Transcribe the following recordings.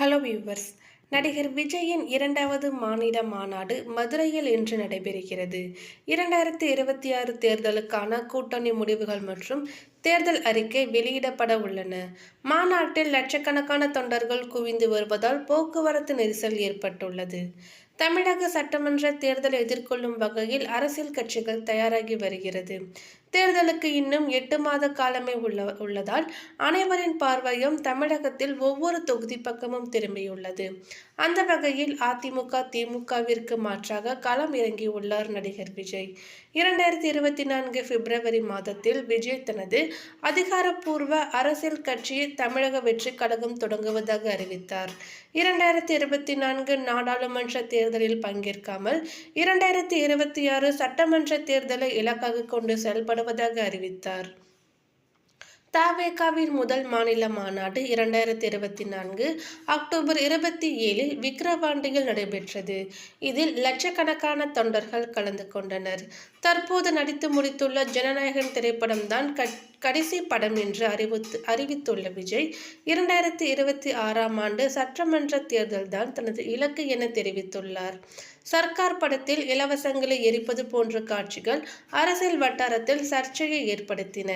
Hello viewers நடிகர் விஜயின் இரண்டாவது மாநில மாநாடு மதுரையில் இன்று நடைபெறுகிறது. இரண்டாயிரத்தி இருபத்தி ஆறு தேர்தலுக்கான கூட்டணி முடிவுகள் மற்றும் தேர்தல் அறிக்கை வெளியிடப்பட உள்ளன. மாநாட்டில் லட்சக்கணக்கான தொண்டர்கள் குவிந்து வருவதால் போக்குவரத்து நெரிசல் ஏற்பட்டுள்ளது. தமிழக சட்டமன்ற தேர்தலை எதிர்கொள்ளும் வகையில் அரசியல் கட்சிகள் தயாராகி வருகிறது. தேர்தலுக்கு இன்னும் எட்டு மாத காலமே உள்ள உள்ளதால் அனைவரின் பார்வையும் தமிழகத்தில் ஒவ்வொரு தொகுதி பக்கமும் திரும்பியுள்ளது. அந்த வகையில் அதிமுக திமுகவிற்கு மாற்றாக களம் இறங்கியுள்ளார் நடிகர் விஜய். இரண்டாயிரத்தி இருபத்தி நான்கு பிப்ரவரி மாதத்தில் விஜய் தனது அதிகாரப்பூர்வ அரசியல் கட்சியை தமிழக வெற்றி கழகம் தொடங்குவதாக அறிவித்தார். இரண்டாயிரத்தி இருபத்தி நான்கு நாடாளுமன்ற தேர்தலில் பங்கேற்காமல் இரண்டாயிரத்தி இருபத்தி ஆறு சட்டமன்ற தேர்தலை இலக்காக கொண்டு செயல்படுவதாக அறிவித்தார். தாவேகாவின் முதல் மாநில மாநாடு இரண்டாயிரத்தி இருபத்தி நான்கு அக்டோபர் இருபத்தி ஏழில் விக்கிரவாண்டியில் நடைபெற்றது. இதில் லட்சக்கணக்கான தொண்டர்கள் கலந்து கொண்டனர். தற்போது நடித்து முடித்துள்ள ஜனநாயகன் திரைப்படம்தான் கடைசி படம் என்று அறிவித்து அறிவித்துள்ள விஜய் இரண்டாயிரத்தி இருபத்தி ஆறாம் ஆண்டு சட்டமன்ற தேர்தல்தான் தனது இலக்கு என தெரிவித்துள்ளார். சர்க்கார் படத்தில் இலவசங்களை எரிப்பது போன்ற காட்சிகள் அரசியல் வட்டாரத்தில் சர்ச்சையை ஏற்படுத்தின.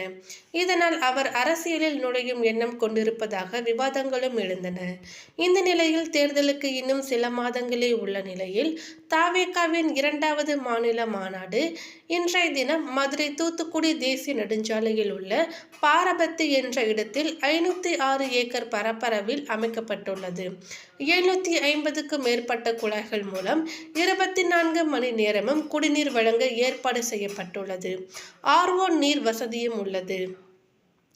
இதனால் அவர் அரசியலில் நுழையும் எண்ணம் கொண்டிருப்பதாக விவாதங்களும் எழுந்தன. இந்த நிலையில் தேர்தலுக்கு இன்னும் சில மாதங்களே உள்ள நிலையில் தாவேகாவின் இரண்டாவது மாநில மாநாடு இன்றைய தினம் மதுரை தூத்துக்குடி தேசிய நெடுஞ்சாலையில் உள்ள பாரபத்து என்ற இடத்தில் ஐநூத்தி ஆறு ஏக்கர் பரப்பரவில் அமைக்கப்பட்டுள்ளது. எழுநூத்தி ஐம்பதுக்கும் மேற்பட்ட குழாய்கள் மூலம் இருபத்தி நான்கு மணி நேரமும் குடிநீர் வழங்க ஏற்பாடு செய்யப்பட்டுள்ளது. ஆர்ஓ நீர் வசதியும் உள்ளது.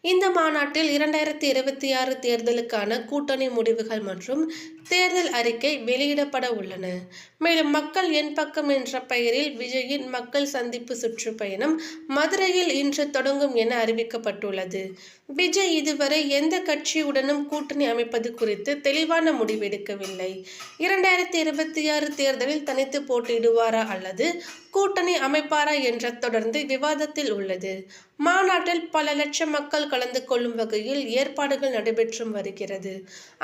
இந்த மாநாட்டில் இரண்டாயிரத்தி இருபத்தி ஆறு தேர்தலுக்கான கூட்டணி முடிவுகள் மற்றும் தேர்தல் அறிக்கை வெளியிடப்பட உள்ளன. மேலும் மக்கள் என் பக்கம் என்ற பெயரில் விஜயின் மக்கள் சந்திப்பு சுற்றுப்பயணம் மதுரையில் இன்று தொடங்கும் என அறிவிக்கப்பட்டுள்ளது. விஜய் இதுவரை எந்த கட்சியுடனும் கூட்டணி அமைப்பது குறித்து தெளிவான முடிவெடுக்கவில்லை. இரண்டாயிரத்தி இருபத்தி ஆறு தேர்தலில் தனித்து போட்டியிடுவாரா அல்லது கூட்டணி அமைப்பாரா என்ற தொடர்ந்து விவாதத்தில் உள்ளது. மாநாட்டில் பல லட்சம் மக்கள் கலந்து கொள்ளும் வகையில் ஏற்பாடுகள் நடைபெற்றும் வருகிறது.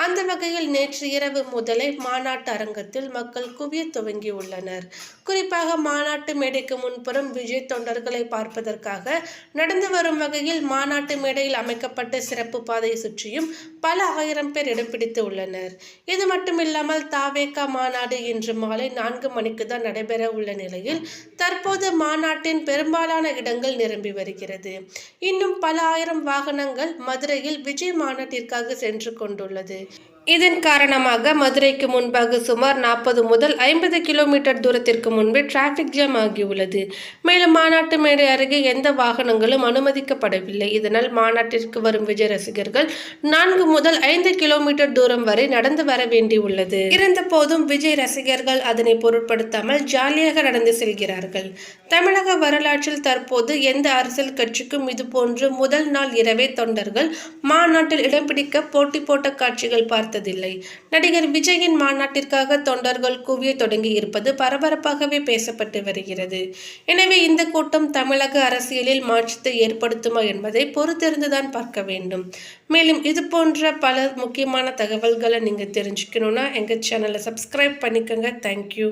அந்த வகையில் நேற்று இரவு முதலே மாநாட்டு அரங்கத்தில் மக்கள் குவிய துவங்கியுள்ளனர். குறிப்பாக மாநாட்டு மேடைக்கு முன்புறம் விஜய் தொண்டர்களை பார்ப்பதற்காக நடந்து வரும் வகையில் மாநாட்டு மேடையில் அமைக்கப்பட்ட சிறப்பு பாதையை சுற்றியும் பல ஆயிரம் பேர் இடம் பிடித்து உள்ளனர். இது மட்டுமில்லாமல் தாவேகா மாநாடு இன்று மாலை நான்கு மணிக்கு தான் நடைபெற உள்ள நிலையில் தற்போது மாநாட்டின் பெரும்பாலான இடங்கள் நிரம்பி வருகிறது. இன்னும் பல ஆயிரம் வாகனங்கள் மதுரையில் விஜய் மாநாட்டிற்காக சென்று கொண்டுள்ளது. இதன் காரணமாக மதுரைக்கு முன்பாக சுமார் நாற்பது முதல் ஐம்பது கிலோமீட்டர் தூரத்திற்கு முன்பே டிராஃபிக் ஜாம் ஆகியுள்ளது. மேலும் மாநாட்டு மேடை அருகே எந்த வாகனங்களும் அனுமதிக்கப்படவில்லை. இதனால் மாநாட்டிற்கு வரும் விஜய் ரசிகர்கள் நான்கு முதல் ஐந்து கிலோமீட்டர் தூரம் வரை நடந்து வர வேண்டியுள்ளது. இருந்த போதும் விஜய் ரசிகர்கள் அதனை பொருட்படுத்தாமல் ஜாலியாக நடந்து செல்கிறார்கள். தமிழக வரலாற்றில் தற்போது எந்த அரசியல் கட்சிக்கும் இதுபோன்று முதல் நாள் இரவே தொண்டர்கள் மாநாட்டில் இடம் பிடிக்க போட்டி போட்ட காட்சிகள் பார்த்து பார்த்ததில்லை நடிகர் விஜயின் மாநாட்டிற்காக தொண்டர்கள் குவிய தொடங்கி இருப்பது பரபரப்பாகவே பேசப்பட்டு வருகிறது. எனவே இந்த கூட்டம் தமிழக அரசியலில் மாற்றத்தை ஏற்படுத்துமா என்பதை பொறுத்திருந்துதான் பார்க்க வேண்டும். மேலும் இது போன்ற பல முக்கியமான தகவல்களை நீங்கள் தெரிஞ்சுக்கணுன்னா எங்கள் சேனலை சப்ஸ்கிரைப் பண்ணிக்கோங்க. தேங்க்யூ